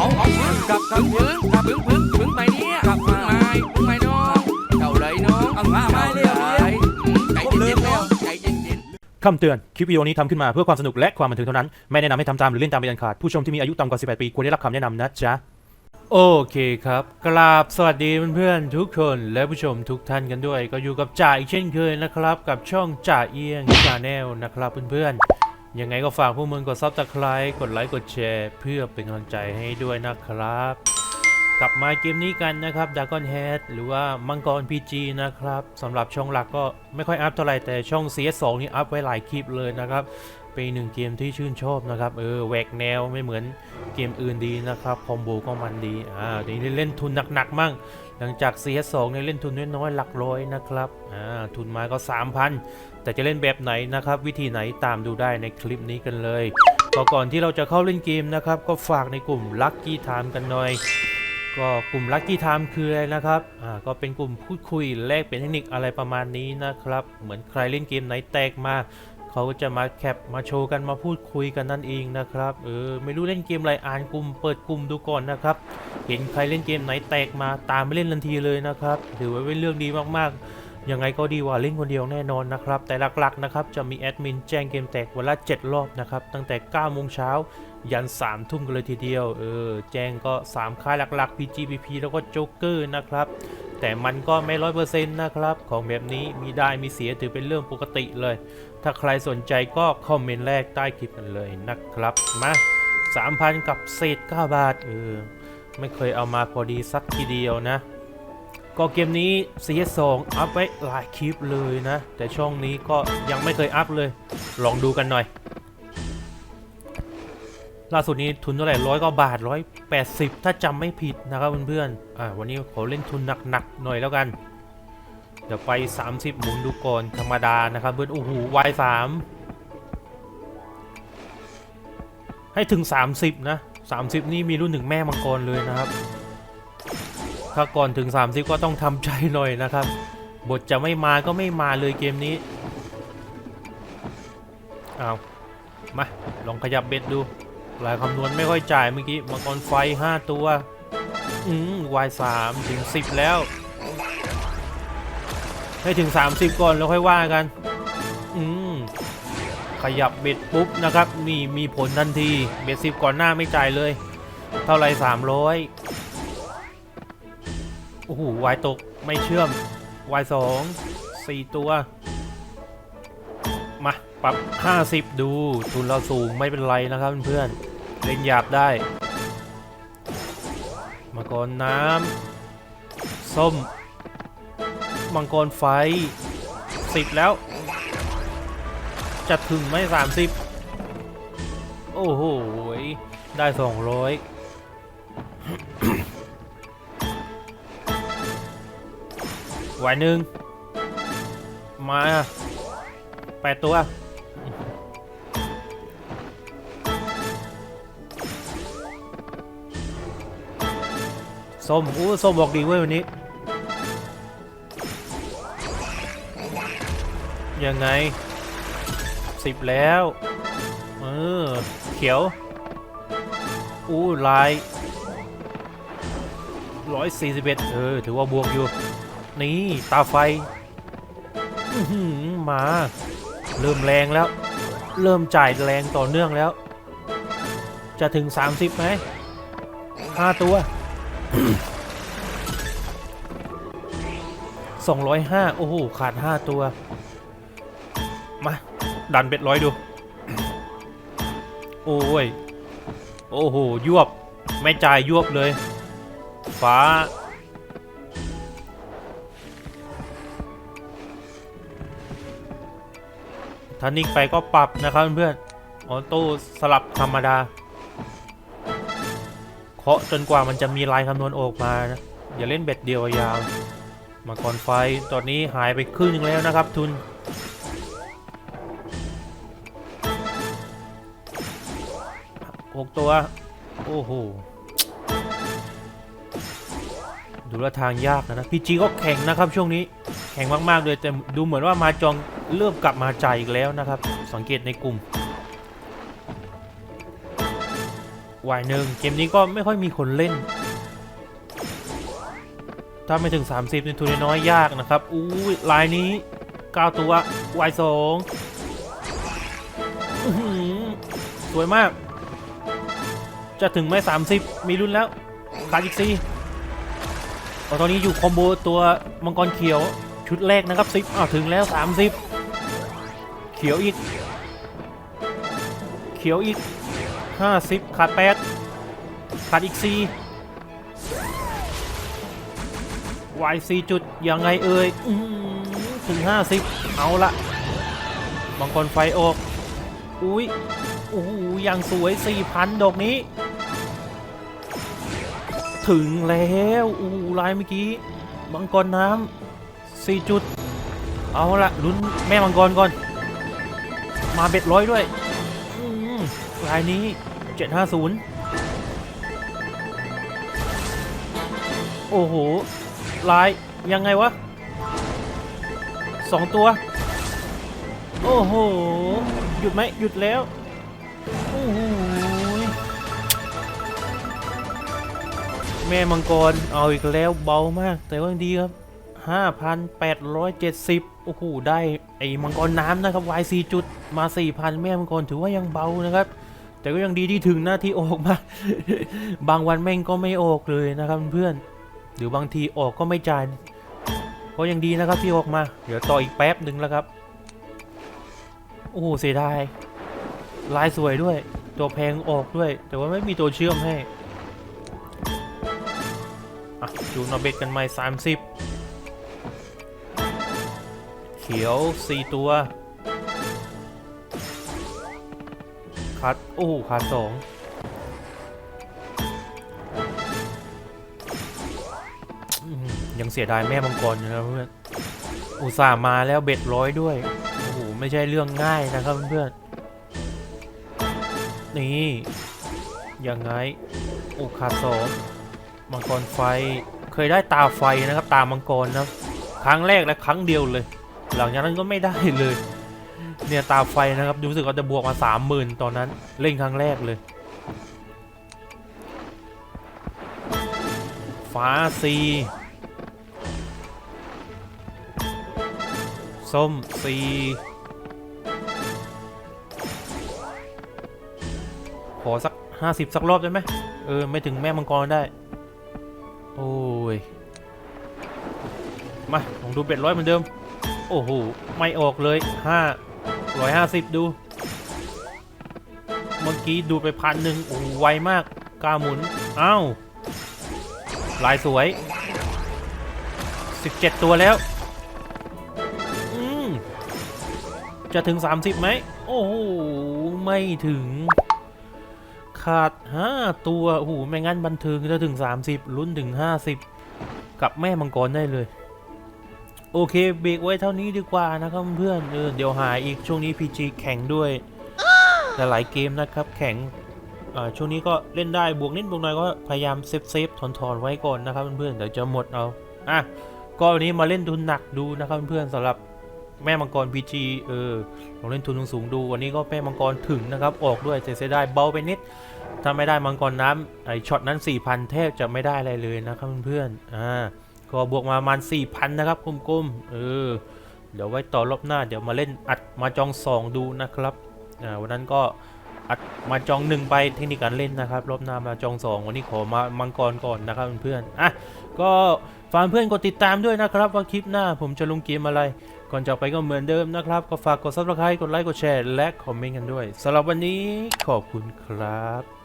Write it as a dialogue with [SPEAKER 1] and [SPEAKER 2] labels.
[SPEAKER 1] เอาเอาพึ่งกลับกลับพึ่งกลับพึ่งพึ่งพึ่งไปเนี่ยกลับพึ่งไม่พึ่งไม่น้องเจ้าเลยน้องเอามามาเร็วใจเย็นๆแล้วใจเย็นๆ
[SPEAKER 2] คำเตือน คลิปวิดีโอนี้ทำขึ้นมาเพื่อความสนุกและความบันเทิงเท่านั้น ไม่แนะนำให้ทำตามหรือเล่นตามเป็นอันขาด ผู้ชมที่มีอายุต่ำกว่า 18 ปีควรได้รับคำแนะนำนะจ๊ะโอเคครับ กราบสวัสดีเพื่อนๆทุกคนและผู้ชมทุกท่านกันด้วย ก็อยู่กับจ่าอีกเช่นเคยนะครับ กับช่องจ่าเอียงชาแนลนะครับเพื่อนๆ ยังไงก็ฝากพวกมึงกดซับสไคร b e กดไลค์กดแชร์ เพื่อเป็นกำลังใจให้ด้วยนะครับ กลับมาเกมนี้กันนะครับ Dragon Head หรือว่ามังกร PG นะครับสำหรับช่องหลักก็ไม่ค่อยอัพเท่าไหร่แต่ช่อง CS2 นี่อัพไว้หลายคลิปเลยนะครับ เป็นหนึ่งเกมที่ชื่นชอบนะครับ เออแหวกแนวไม่เหมือนเกมอื่นดีนะครับ คอมโบก็มันดีอ่าเดี๋ยวนี้เล่นทุนหนักๆมั่ง หลังจาก CS2 เนี่ยเล่นทุนน้อยๆหลักร้อยนะครับอ่าทุนมาก็ 3,000 แต่จะเล่นแบบไหนนะครับ วิธีไหนตามดูได้ในคลิปนี้กันเลยก็ก่อนที่เราจะเข้าเล่นเกมนะครับ ก็ฝากในกลุ่ม Lucky Time กันหน่อย ก็กลุ่ม Lucky Time คืออะไรนะครับอ่าก็เป็นกลุ่มพูดคุยแลกเป็นเทคนิคอะไรประมาณนี้นะครับ เหมือนใครเล่นเกมไหนแตกมา เขาก็จะมาแคปมาโชว์กันมาพูดคุยกันนั่นเองนะครับเออไม่รู้เล่นเกมอะไรอ่านกลุ่ม เปิดกลุ่มดูก่อนนะครับ เห็นใครเล่นเกมไหนแตกมาตามไปเล่นทันทีเลยนะครับถือว่าเป็นเรื่องดีมากๆ ยังไงก็ดีกว่าเล่นคนเดียวแน่นอนนะครับ แต่หลักๆนะครับจะมีแอดมินแจ้งเกมแตกวันละ 7 รอบนะครับ ตั้งแต่9โมงเช้ายัน3ทุ่มกันเลยทีเดียว เออ แจ้งก็ 3 ค่ายหลักๆ PGPP แล้วก็โจ๊กเกอร์นะครับ แต่มันก็ไม่ร้อยเปอร์เซ็นต์นะครับ ของแบบนี้มีได้มีเสียถือเป็นเรื่องปกติเลย ถ้าใครสนใจก็คอมเมนต์แรกใต้คลิปกันเลยนะครับ มา 3,000 กับเศษ9บาท เออ ไม่เคยเอามาพอดีสักทีเดียวนะ ก็เกมนี้ CS2 อัพไว้หลายคลิปเลยนะ แต่ช่องนี้ก็ยังไม่เคยอัพเลย ลองดูกันหน่อย ล่าสุดนี้ทุนเท่าไหร่ร้อยกว่าบาทร้อยแปดสิบถ้าจำไม่ผิดนะครับเพื่อนๆอ่าวันนี้ขอเล่นทุนหนักๆหน่อยแล้วกัน เดี๋ยวไป 30 หมุนดูก่อนธรรมดานะครับเพื่อนโอ้โหวายสามให้ถึง 30 นะ 30 นี่มีรุ่นหนึ่งแม่มังกรเลยนะครับ ถ้าก่อนถึง 30 ก็ต้องทำใจหน่อยนะครับ บทจะไม่มาก็ไม่มาเลยเกมนี้เอามาลองขยับเบ็ดดูลายคำนวณไม่ค่อยจ่ายเมื่อกี้มังกรไฟ 5 ตัว อืมวายสามถึง 10 แล้ว ให้ถึง 30 ก่อนแล้วค่อยว่ากัน อืมขยับเบ็ดปุ๊บนะครับ นี่มีผลทันที เบ็ดสิบก่อนหน้าไม่จ่ายเลย เท่าไร300 อ้โหวายตกไม่เชื่อมวายสองสี่ตัว มาปรับ 50 ดูทุนเราสูงไม่เป็นไรนะครับเพื่อนๆเล่นหยาบได้ มังกรน้ำส้ม มังกรไฟ10แล้ว จะถึงไหม30โอ้โห ได้200 ไหวหนึ่งมาแปดตัว ส้มอู้ส้มบอกดีเว้ยวันนี้ ยังไงสิบแล้วเออเขียว อู้ลายร้อยสี่สิบเอ็ดเออ ถือว่าบวกอยู่ นี่ ตาไฟมา เริ่มแรงแล้ว เริ่มจ่ายแรงต่อเนื่องแล้ว จะถึง 30ไหมห้าตัว 205 โอ้โห ขาด 5 ตัว มา ดันเบ็ดร้อยดู โอ้ย โอ้โห ยวบ ไม่จ่ายยวบเลย ฟ้า ถ้านิ่งไปก็ปรับนะครับเพื่อนๆออโต้สลับธรรมดา เคาะจนกว่ามันจะมีลายคำนวณออกมานะ อย่าเล่นเบ็ดเดียวยาวมาก่อนไฟตอนนี้หายไปครึ่งหนึงแล้วนะครับทุน หกตัว โอ้โห ดูแลวทางยากนะนะพีจีก็แข่งนะครับช่วงนี้ แข่งมาก ๆ เลยแต่ดูเหมือนว่ามาจอง เริ่มกลับมาใจอีกแล้วนะครับ สังเกตในกลุ่มวายหนึ่งเกมนี้ก็ไม่ค่อยมีคนเล่น ถ้าไม่ถึง 30ในทุนน้อยยากนะครับอู้ยลายนี้9ตัววายสองสวยมาก จะถึงไหม30 มีรุ่นแล้ว ขาดอีกสี่ตอนนี้อยู่คอมโบตัวมังกรเขียวชุดแรกนะครับ10อ้าวถึงแล้ว 30 เขียวอีก เขียวอีก50ขาด8ขาดอีก4 y 4จุด ยังไงเอ่ยอื้อหือถึง50เอาละมังกรไฟออก อุ้ยโอ้โหยังสวย4,000ดอกนี้ ถึงแล้วอู้ลายเมื่อกี้มังกรน้ำ4จุด เอาละลุ้นแม่มังกรก่อน มาเบ็ดร้อยด้วยอืมลายนี้750โอ้โหลายยังไงวะสองตัว โอ้โห หยุดไหมหยุดแล้ว โอ้โหแม่มังกร เอาอีกแล้วเบามาก แต่ว่าดีครับ 5,870 โอ้โห ได้ ไอ้มังกรน้ำนะครับ Y4 จุดมา 4,000 แม่มังกรถือว่ายังเบานะครับ แต่ก็ยังดีที่ถึงหน้าที่ออกมา บางวันแม่งก็ไม่ออกเลยนะครับเพื่อน หรือบางทีออกก็ไม่จ่ายก็ยังดีนะครับที่ออกมา เดี๋ยวต่ออีกแป๊บหนึ่งแล้วครับ โอ้โห เสียดาย ลายสวยด้วย ตัวแพงออกด้วย แต่ว่าไม่มีตัวเชื่อมให้อะจูนมาเบ็ดกันใหม่30 ขียว4ตัวคัดโอ้โหคัดสองยังเสียดายแม่มังกรอยู่นะเพื่อนอุตส่าห์มาแล้วเบ็ดร้อยด้วย โอ้โห ไม่ใช่เรื่องง่ายนะครับเพื่อนนี่ยังไงโอ้ขาดสองมังกรไฟ เคยได้ตาไฟนะครับ ตามังกรนะ ครั้งแรกและครั้งเดียวเลย หลังจากนั้นก็ไม่ได้เลย เนี่ยตาไฟนะครับรู้สึกว่าจะบวกมาสามหมื่นตอนนั้นเล่นครั้งแรกเลย ฟ้าซีส้มซีขอสักห้าสิบสักรอบได้ไหมเออ ไม่ถึงแม่มังกรได้ โอ้ย มาลองดูเป็ดร้อยเหมือนเดิม โอ้โห ไม่ออกเลยห้าร้อยห้าสิบดู เมื่อกี้ดูไปพันหนึ่งโอ้โหไวมากกล้าหมุน อ้าว ลายสวย 17 ตัวแล้ว อืม จะถึง 30ไหม โอ้โห ไม่ถึง ขาด 5 ตัว โอ้โห ไม่งั้นบันเทิงจะถึง 30 ลุ้นถึง 50 กับแม่มังกรได้เลย โอเคเบรกไว้เท่านี้ดีกว่านะครับเพื่อนเออเดี๋ยวหาอีกช่วงนี้ PG แข่งด้วยหลายๆเกมนะครับแข่งอ่าช่วงนี้ก็เล่นได้บวกนิดบวกหน่อยก็พยายามเซฟเซฟถอนถอนๆไว้ก่อนนะครับเพื่อนๆเดี๋ยวจะหมดเอาอะก็วันนี้มาเล่นทุนหนักดูนะครับเพื่อนๆสำหรับแม่มังกร PG เออลองเล่นทุนสูงๆดู วันนี้ก็แม่มังกรถึงนะครับ ออกด้วยแต่เสียดายเบาไปนิด ถ้าไม่ได้มังกรน้ำไอช็อตนั้น 4,000 แทบจะไม่ได้อะไรเลยนะครับเพื่อนๆอ่า ก็บวกมาประมาณ4,000 นะครับกลมๆ เออ เดี๋ยวไว้ต่อรอบหน้าเดี๋ยวมาเล่นอัดมาจองสองดูนะครับ อ่า วันนั้นก็อัดมาจองหนึ่งไปเทคนิคการเล่นนะครับรอบหน้ามาจองสองวันนี้ขอมามังกรก่อนนะครับเพื่อนๆ อะ ก็ฝากเพื่อนกดติดตามด้วยนะครับ ว่าคลิปหน้าผมจะลงเกมอะไร ก่อนจากไปก็เหมือนเดิมนะครับ ก็ฝากกด subscribe กดไลค์กดแชร์และคอมเมนต์กันด้วยสำหรับวันนี้ขอบคุณครับ